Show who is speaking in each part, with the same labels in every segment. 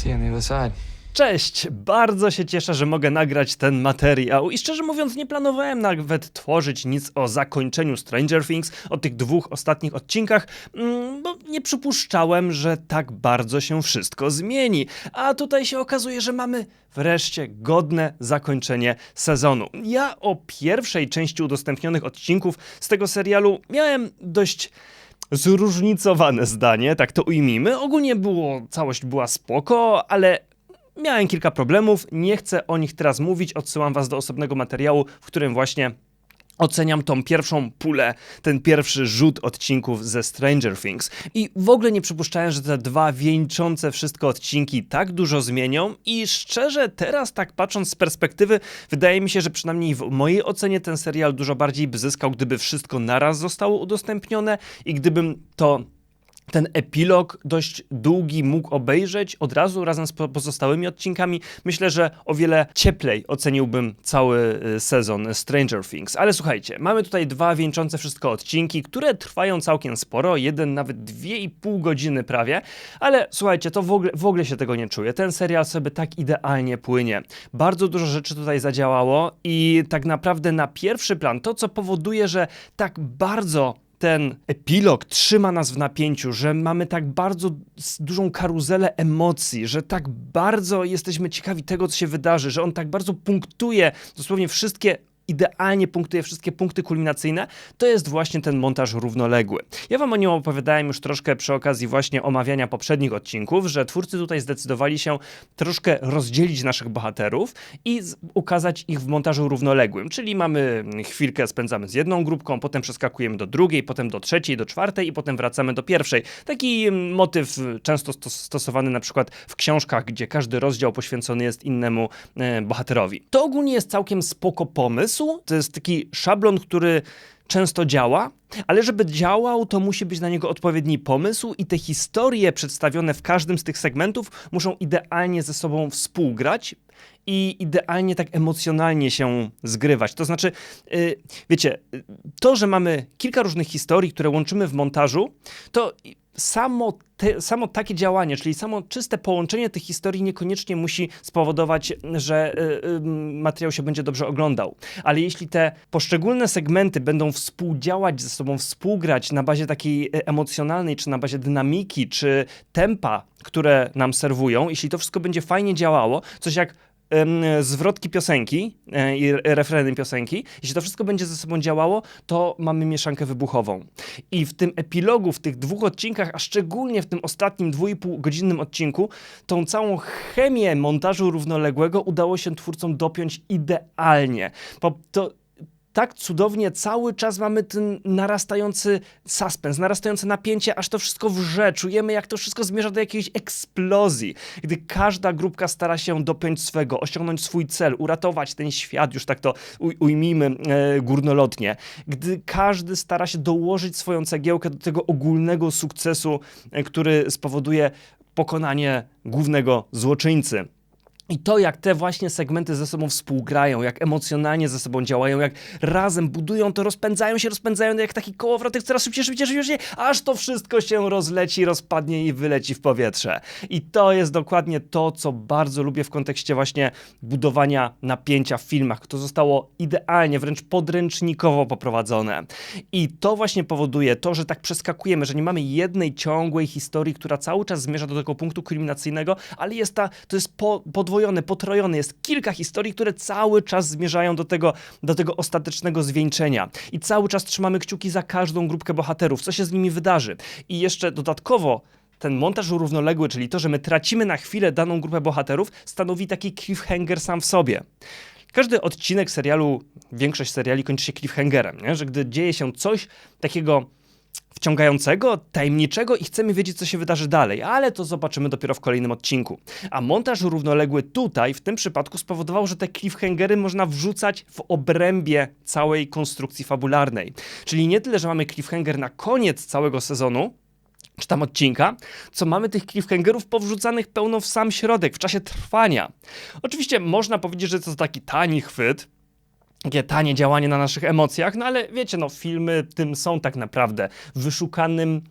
Speaker 1: See you on the other side.
Speaker 2: Cześć! Bardzo się cieszę, że mogę nagrać ten materiał i szczerze mówiąc nie planowałem nawet tworzyć nic o zakończeniu Stranger Things, o tych dwóch ostatnich odcinkach, mm, bo nie przypuszczałem, że tak bardzo się wszystko zmieni. A tutaj się okazuje, że mamy wreszcie godne zakończenie sezonu. Ja o pierwszej części udostępnionych odcinków z tego serialu miałem dość zróżnicowane zdanie, tak to ujmijmy. Ogólnie było, całość była spoko, ale miałem kilka problemów, nie chcę o nich teraz mówić, odsyłam was do osobnego materiału, w którym właśnie oceniam tą pierwszą pulę, ten pierwszy rzut odcinków ze Stranger Things. I w ogóle nie przypuszczałem, że te dwa wieńczące wszystko odcinki tak dużo zmienią i szczerze teraz tak patrząc z perspektywy, wydaje mi się, że przynajmniej w mojej ocenie ten serial dużo bardziej by zyskał, gdyby wszystko naraz zostało udostępnione i gdybym to ten epilog dość długi mógł obejrzeć od razu razem z po- pozostałymi odcinkami. Myślę, że o wiele cieplej oceniłbym cały y, sezon Stranger Things. Ale słuchajcie, mamy tutaj dwa wieńczące wszystko odcinki, które trwają całkiem sporo, jeden nawet dwie i pół godziny prawie, ale słuchajcie, to w ogóle, w ogóle się tego nie czuję. Ten serial sobie tak idealnie płynie. Bardzo dużo rzeczy tutaj zadziałało i tak naprawdę na pierwszy plan to, co powoduje, że tak bardzo ten epilog trzyma nas w napięciu, że mamy tak bardzo dużą karuzelę emocji, że tak bardzo jesteśmy ciekawi tego, co się wydarzy, że on tak bardzo punktuje dosłownie wszystkie. Idealnie punktuje wszystkie punkty kulminacyjne, to jest właśnie ten montaż równoległy. Ja wam o nim opowiadałem już troszkę przy okazji właśnie omawiania poprzednich odcinków, że twórcy tutaj zdecydowali się troszkę rozdzielić naszych bohaterów i ukazać ich w montażu równoległym, czyli mamy chwilkę spędzamy z jedną grupką, potem przeskakujemy do drugiej, potem do trzeciej, do czwartej i potem wracamy do pierwszej. Taki mm, motyw y, często stos- stosowany na przykład w książkach, gdzie każdy rozdział poświęcony jest innemu e, bohaterowi. To ogólnie jest całkiem spoko pomysł, to jest taki szablon, który często działa, ale żeby działał, to musi być na niego odpowiedni pomysł i te historie przedstawione w każdym z tych segmentów muszą idealnie ze sobą współgrać i idealnie tak emocjonalnie się zgrywać. To znaczy, y, wiecie, y, to, że mamy kilka różnych historii, które łączymy w montażu, to samo, te, samo takie działanie, czyli samo czyste połączenie tych historii niekoniecznie musi spowodować, że y, y, materiał się będzie dobrze oglądał. Ale jeśli te poszczególne segmenty będą współdziałać ze sobą, współgrać na bazie takiej e, emocjonalnej, czy na bazie dynamiki, czy tempa, które nam serwują, jeśli to wszystko będzie fajnie działało, coś jak zwrotki piosenki e, i re- refreny piosenki, jeśli to wszystko będzie ze sobą działało, to mamy mieszankę wybuchową. I w tym epilogu, w tych dwóch odcinkach, a szczególnie w tym ostatnim dwójpółgodzinnym odcinku, tą całą chemię montażu równoległego udało się twórcom dopiąć idealnie. Po, to tak cudownie cały czas mamy ten narastający suspens, narastające napięcie, aż to wszystko wrze. Czujemy, jak to wszystko zmierza do jakiejś eksplozji. Gdy każda grupka stara się dopiąć swego, osiągnąć swój cel, uratować ten świat, już tak to uj- ujmijmy e, górnolotnie. Gdy każdy stara się dołożyć swoją cegiełkę do tego ogólnego sukcesu, e, który spowoduje pokonanie głównego złoczyńcy. I to, jak te właśnie segmenty ze sobą współgrają, jak emocjonalnie ze sobą działają, jak razem budują to, rozpędzają się, rozpędzają jak taki kołowrotek coraz szybciej, szybciej, szybciej, aż to wszystko się rozleci, rozpadnie i wyleci w powietrze. I to jest dokładnie to, co bardzo lubię w kontekście właśnie budowania napięcia w filmach. To zostało idealnie, wręcz podręcznikowo poprowadzone. I to właśnie powoduje to, że tak przeskakujemy, że nie mamy jednej ciągłej historii, która cały czas zmierza do tego punktu kulminacyjnego, ale jest ta, to jest po, potrojone, jest kilka historii, które cały czas zmierzają do tego, do tego ostatecznego zwieńczenia. I cały czas trzymamy kciuki za każdą grupkę bohaterów, co się z nimi wydarzy. I jeszcze dodatkowo ten montaż równoległy, czyli to, że my tracimy na chwilę daną grupę bohaterów, stanowi taki cliffhanger sam w sobie. Każdy odcinek serialu, większość seriali kończy się cliffhangerem, nie? że gdy dzieje się coś takiego wciągającego, tajemniczego i chcemy wiedzieć, co się wydarzy dalej, ale to zobaczymy dopiero w kolejnym odcinku. A montaż równoległy tutaj, w tym przypadku, spowodował, że te cliffhangery można wrzucać w obrębie całej konstrukcji fabularnej. Czyli nie tyle, że mamy cliffhanger na koniec całego sezonu, czy tam odcinka, co mamy tych cliffhangerów powrzucanych pełno w sam środek, w czasie trwania. Oczywiście można powiedzieć, że to taki tani chwyt, takie tanie działanie na naszych emocjach, no ale wiecie, no filmy tym są tak naprawdę wyszukanym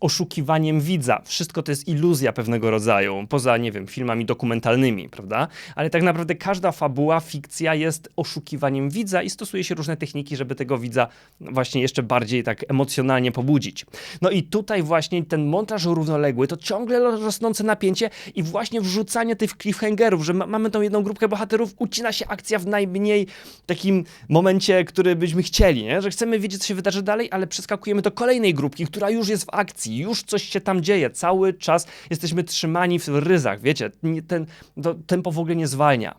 Speaker 2: oszukiwaniem widza. Wszystko to jest iluzja pewnego rodzaju, poza, nie wiem, filmami dokumentalnymi, prawda? Ale tak naprawdę każda fabuła, fikcja jest oszukiwaniem widza i stosuje się różne techniki, żeby tego widza właśnie jeszcze bardziej tak emocjonalnie pobudzić. No i tutaj właśnie ten montaż równoległy, to ciągle rosnące napięcie i właśnie wrzucanie tych cliffhangerów, że ma mamy tą jedną grupkę bohaterów, ucina się akcja w najmniej takim momencie, który byśmy chcieli, nie? że chcemy wiedzieć, co się wydarzy dalej, ale przeskakujemy do kolejnej grupki, która już jest w akcji, już coś się tam dzieje, cały czas jesteśmy trzymani w ryzach, wiecie, ten, to tempo w ogóle nie zwalnia.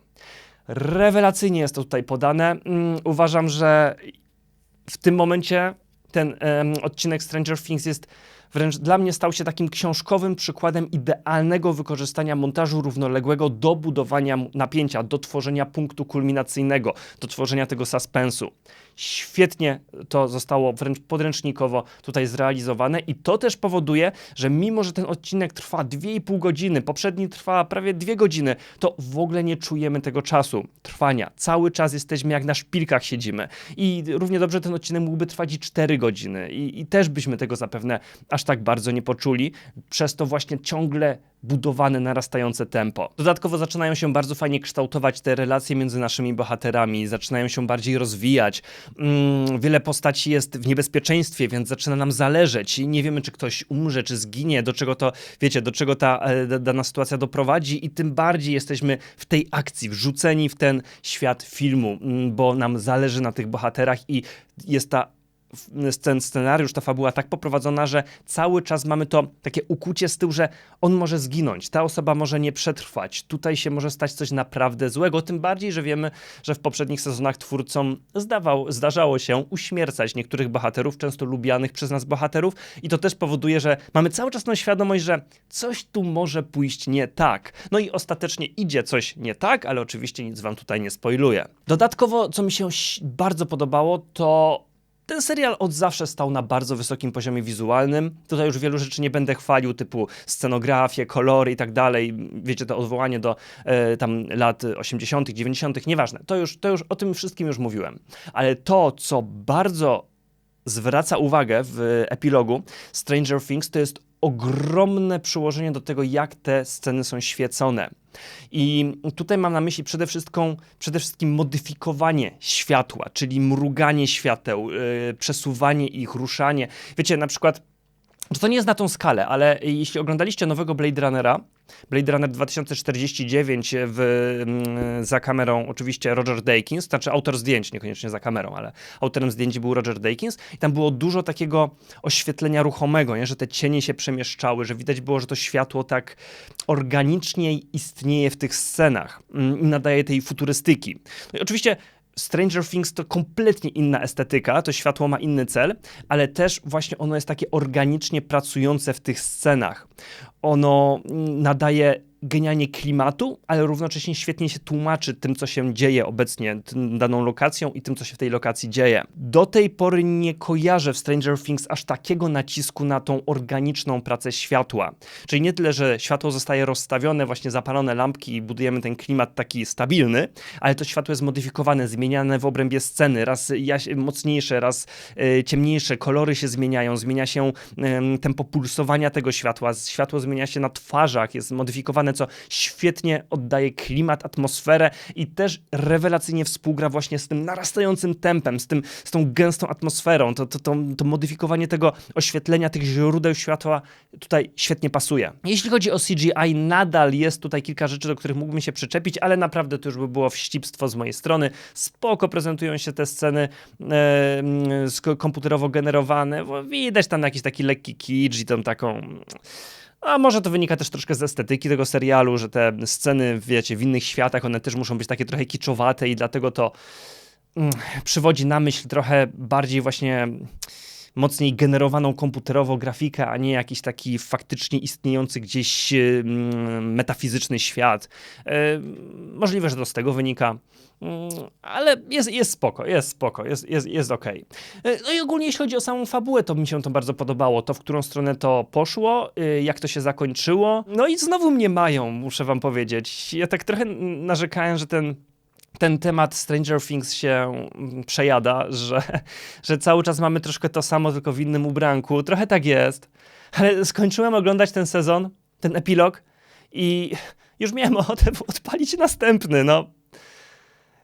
Speaker 2: Rewelacyjnie jest to tutaj podane. Mm, uważam, że w tym momencie ten em, odcinek Stranger Things jest wręcz dla mnie stał się takim książkowym przykładem idealnego wykorzystania montażu równoległego do budowania napięcia, do tworzenia punktu kulminacyjnego, do tworzenia tego suspensu. Świetnie to zostało wręcz podręcznikowo tutaj zrealizowane i to też powoduje, że mimo, że ten odcinek trwa 2,5 godziny, poprzedni trwa prawie 2 godziny, to w ogóle nie czujemy tego czasu trwania. Cały czas jesteśmy jak na szpilkach siedzimy. I równie dobrze ten odcinek mógłby trwać i 4 godziny i, i też byśmy tego zapewne aż tak bardzo nie poczuli, przez to właśnie ciągle budowane, narastające tempo. Dodatkowo zaczynają się bardzo fajnie kształtować te relacje między naszymi bohaterami, zaczynają się bardziej rozwijać. Mm, wiele postaci jest w niebezpieczeństwie, więc zaczyna nam zależeć. I nie wiemy, czy ktoś umrze, czy zginie, do czego to, wiecie, do czego ta e, da- dana sytuacja doprowadzi, i tym bardziej jesteśmy w tej akcji, wrzuceni w ten świat filmu, mm, bo nam zależy na tych bohaterach i jest ta ten scenariusz, ta fabuła tak poprowadzona, że cały czas mamy to takie ukucie z tyłu, że on może zginąć, ta osoba może nie przetrwać, tutaj się może stać coś naprawdę złego, tym bardziej, że wiemy, że w poprzednich sezonach twórcom zdawał, zdarzało się uśmiercać niektórych bohaterów, często lubianych przez nas bohaterów i to też powoduje, że mamy cały czas tą świadomość, że coś tu może pójść nie tak. No i ostatecznie idzie coś nie tak, ale oczywiście nic wam tutaj nie spoiluję. Dodatkowo, co mi się bardzo podobało, to ten serial od zawsze stał na bardzo wysokim poziomie wizualnym. Tutaj już wielu rzeczy nie będę chwalił, typu scenografię, kolory i tak dalej. Wiecie, to odwołanie do e, tam lat 80., 90., nieważne. To już, to już o tym wszystkim już mówiłem. Ale to, co bardzo zwraca uwagę w epilogu Stranger Things, to jest ogromne przyłożenie do tego, jak te sceny są świecone. I tutaj mam na myśli przede wszystkim, przede wszystkim modyfikowanie światła, czyli mruganie świateł, yy, przesuwanie ich, ruszanie. Wiecie, na przykład to nie jest na tą skalę, ale jeśli oglądaliście nowego Blade Runnera, Blade Runner 2049 w, mm, za kamerą oczywiście Roger Deakins, znaczy autor zdjęć, niekoniecznie za kamerą, ale autorem zdjęć był Roger Deakins i tam było dużo takiego oświetlenia ruchomego, nie? że te cienie się przemieszczały, że widać było, że to światło tak organicznie istnieje w tych scenach mm, i nadaje tej futurystyki. No oczywiście Stranger Things to kompletnie inna estetyka, to światło ma inny cel, ale też właśnie ono jest takie organicznie pracujące w tych scenach. Ono mm, nadaje genialnie klimatu, ale równocześnie świetnie się tłumaczy tym, co się dzieje obecnie, daną lokacją i tym, co się w tej lokacji dzieje. Do tej pory nie kojarzę w Stranger Things aż takiego nacisku na tą organiczną pracę światła. Czyli nie tyle, że światło zostaje rozstawione, właśnie zapalone lampki i budujemy ten klimat taki stabilny, ale to światło jest modyfikowane, zmieniane w obrębie sceny, raz jaś- mocniejsze, raz e, ciemniejsze, kolory się zmieniają, zmienia się em, tempo pulsowania tego światła, światło zmienia się na twarzach, jest modyfikowane, co świetnie oddaje klimat, atmosferę i też rewelacyjnie współgra właśnie z tym narastającym tempem, z, tym, z tą gęstą atmosferą, to, to, to, to modyfikowanie tego oświetlenia, tych źródeł światła tutaj świetnie pasuje. Jeśli chodzi o CGI, nadal jest tutaj kilka rzeczy, do których mógłbym się przyczepić, ale naprawdę to już by było wścibstwo z mojej strony. Spoko prezentują się te sceny komputerowo generowane, widać tam jakiś taki lekki kicz i tą taką... A może to wynika też troszkę z estetyki tego serialu, że te sceny, wiecie, w innych światach, one też muszą być takie trochę kiczowate i dlatego to mm, przywodzi na myśl trochę bardziej właśnie mocniej generowaną komputerowo grafikę, a nie jakiś taki faktycznie istniejący gdzieś metafizyczny świat. E, możliwe, że to z tego wynika. Mm, Ale jest, jest spoko, jest spoko, jest, jest, jest okej. E, No i ogólnie jeśli chodzi o samą fabułę, to mi się to bardzo podobało. To, w którą stronę to poszło, y, jak to się zakończyło. No i znowu mnie mają, muszę wam powiedzieć. Ja tak trochę narzekałem, że ten ten temat Stranger Things się mm, przejada, że, że cały czas mamy troszkę to samo, tylko w innym ubranku. Trochę tak jest. Ale skończyłem oglądać ten sezon, ten epilog i już miałem ochotę odpalić następny, no.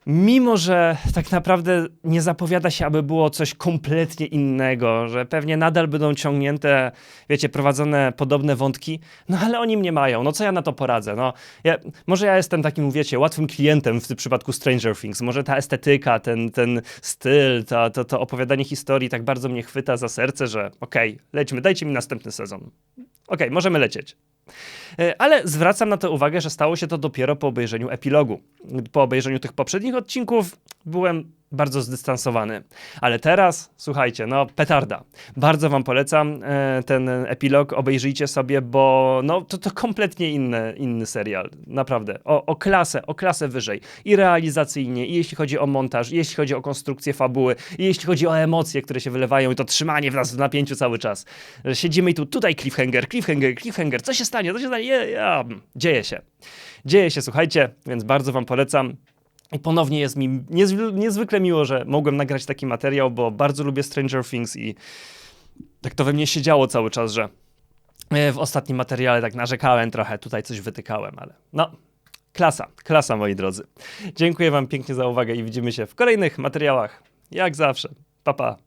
Speaker 2: Mimo, że tak naprawdę nie zapowiada się, aby było coś kompletnie innego, że pewnie nadal będą ciągnięte, wiecie, prowadzone podobne wątki, no ale oni mnie mają, no co ja na to poradzę, no. Ja, może ja jestem takim, wiecie, łatwym klientem w tym przypadku Stranger Things, może ta estetyka, ten, ten styl, to, to, to opowiadanie historii tak bardzo mnie chwyta za serce, że okej, lećmy, dajcie mi następny sezon. Okej, możemy lecieć. E, Ale zwracam na to uwagę, że stało się to dopiero po obejrzeniu epilogu. Po obejrzeniu tych poprzednich odcinków byłem bardzo zdystansowany. Ale teraz, słuchajcie, no petarda. Bardzo wam polecam e, ten epilog, obejrzyjcie sobie, bo no to, to kompletnie inny, inny serial. Naprawdę. O, o klasę, o klasę wyżej. I realizacyjnie, i jeśli chodzi o montaż, i jeśli chodzi o konstrukcję fabuły, i jeśli chodzi o emocje, które się wylewają i to trzymanie w nas w napięciu cały czas. Że siedzimy i tu, tutaj cliffhanger, cliffhanger, cliffhanger, co się stanie, co się stanie, ja, dzieje się. Dzieje się, słuchajcie, więc bardzo wam polecam. I ponownie jest mi niezw- niezwykle miło, że mogłem nagrać taki materiał, bo bardzo lubię Stranger Things i tak to we mnie siedziało cały czas, że e, w ostatnim materiale tak narzekałem trochę, tutaj coś wytykałem, ale no, klasa, klasa moi drodzy. Dziękuję wam pięknie za uwagę i widzimy się w kolejnych materiałach, jak zawsze. Pa, pa.